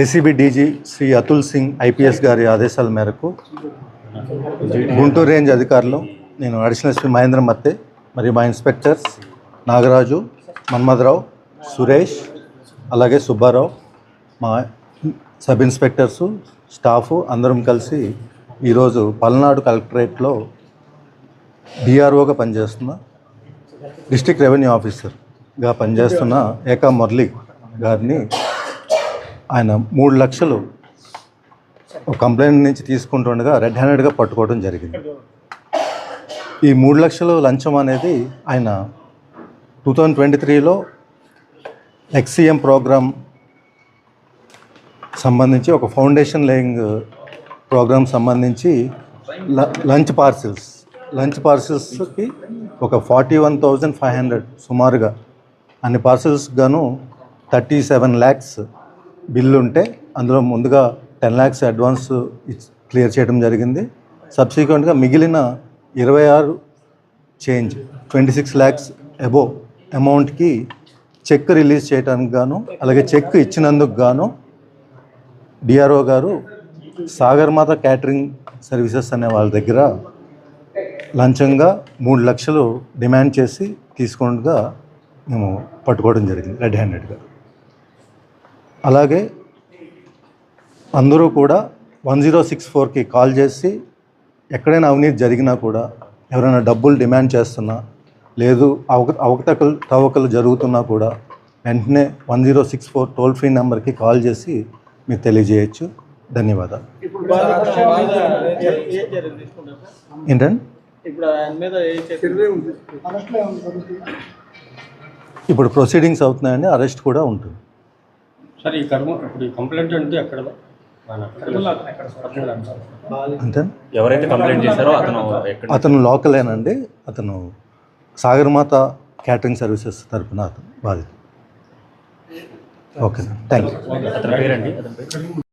ACB DG Shri Atul Singh IPS గారి ఆదేశాల మేరకు గుంటూరు రేంజ్ అధికారులు నేను అడిషనల్ శ్రీ మహేంద్ర మత్తే మరియు మా ఇన్స్పెక్టర్స్ నాగరాజు మన్మథరావు సురేష్ అలాగే సుబ్బారావు మా సబ్ ఇన్స్పెక్టర్స్ స్టాఫ్ అందరం కలిసి ఈరోజు పల్నాడు కలెక్టరేట్లో డిఆర్ఓగా పనిచేస్తున్న డిస్టిక్ రెవెన్యూ ఆఫీసర్గా పనిచేస్తున్న ఏకా మురళి గారిని ఆయన మూడు లక్షలు కంప్లైంట్ నుంచి తీసుకుంటుండగా రెడ్ హ్యాండెడ్గా పట్టుకోవడం జరిగింది. ఈ మూడు లక్షలు లంచం అనేది ఆయన టూ థౌజండ్ ట్వంటీ త్రీలో ఎక్సీఎం ప్రోగ్రామ్ సంబంధించి ఒక ఫౌండేషన్ లేయింగ్ ప్రోగ్రామ్ సంబంధించి ల- లంచ్ పార్సిల్స్ లంచ్ పార్సిల్స్కి ఒక forty one thousand five hundred సుమారుగా. అన్ని పార్సిల్స్ గాను థర్టీ సెవెన్ ల్యాక్స్ బిల్లు ఉంటే అందులో ముందుగా టెన్ ల్యాక్స్ అడ్వాన్స్ ఇచ్- క్లియర్ చేయడం జరిగింది. సబ్సిక్వెంట్గా మిగిలిన ఇరవై ఆరు change twenty six lakhs above అమౌంట్కి cheque release చేయడానికి గాను అలాగే చెక్ ఇచ్చినందుకు గాను డిఆర్ఓ గారు సాగర్మాత క్యాటరింగ్ సర్వీసెస్ అనే వాళ్ళ దగ్గర లంచంగా మూడు లక్షలు డిమాండ్ చేసి తీసుకుండగా మేము పట్టుకోవడం జరిగింది రెడ్ హ్యాండెడ్గా అలాగే అందరూ కూడా వన్ జీరో సిక్స్ ఫోర్కి కాల్ చేసి ఎక్కడైనా అవినీతి జరిగినా కూడా ఎవరైనా డబ్బులు డిమాండ్ చేస్తున్నా లేదు అవక అవకతవకలు తవ్వకలు జరుగుతున్నా కూడా వెంటనే one zero six four toll free నెంబర్కి కాల్ చేసి మీరు తెలియజేయచ్చు. ధన్యవాదాలు? ఏంటండి? ఇప్పుడు ఆయన మీద ఏ చర్య ఇప్పుడు ప్రొసీడింగ్స్ అవుతున్నాయండి అరెస్ట్ కూడా ఉంటుంది. సార్ ఈ కర్మ ఇప్పుడు కంప్లైంట్ అంటే ఎక్కడ మన అంతే. ఎవరైతే కంప్లైంట్ చేశారో అతను ఎక్కడ? అతను లోకలేనండి. అతను సాగర్మాత క్యాటరింగ్ సర్వీసెస్ తరపున అతను బాధితుడు. Okay thank you